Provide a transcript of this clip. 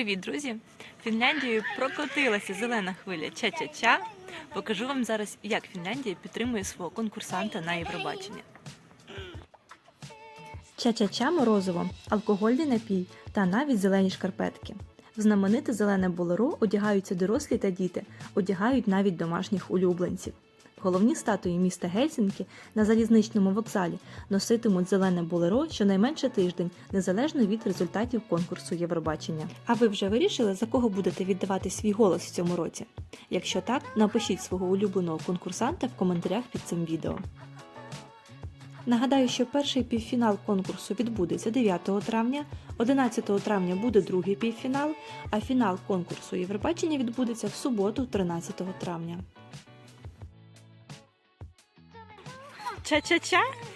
Привіт, друзі! Фінляндією прокотилася зелена хвиля ча-ча-ча. Покажу вам зараз, як Фінляндія підтримує свого конкурсанта на Євробачення. Ча-ча-ча морозиво, алкогольний напій та навіть зелені шкарпетки. В знамените зелене болеро одягаються дорослі та діти, одягають навіть домашніх улюбленців. Головні статуї міста Гельсінкі на залізничному вокзалі носитимуть зелене болеро щонайменше тиждень, незалежно від результатів конкурсу Євробачення. А ви вже вирішили, за кого будете віддавати свій голос в цьому році? Якщо так, напишіть свого улюбленого конкурсанта в коментарях під цим відео. Нагадаю, що перший півфінал конкурсу відбудеться 9 травня, 11 травня буде другий півфінал, а фінал конкурсу Євробачення відбудеться в суботу, 13 травня. Cha cha cha.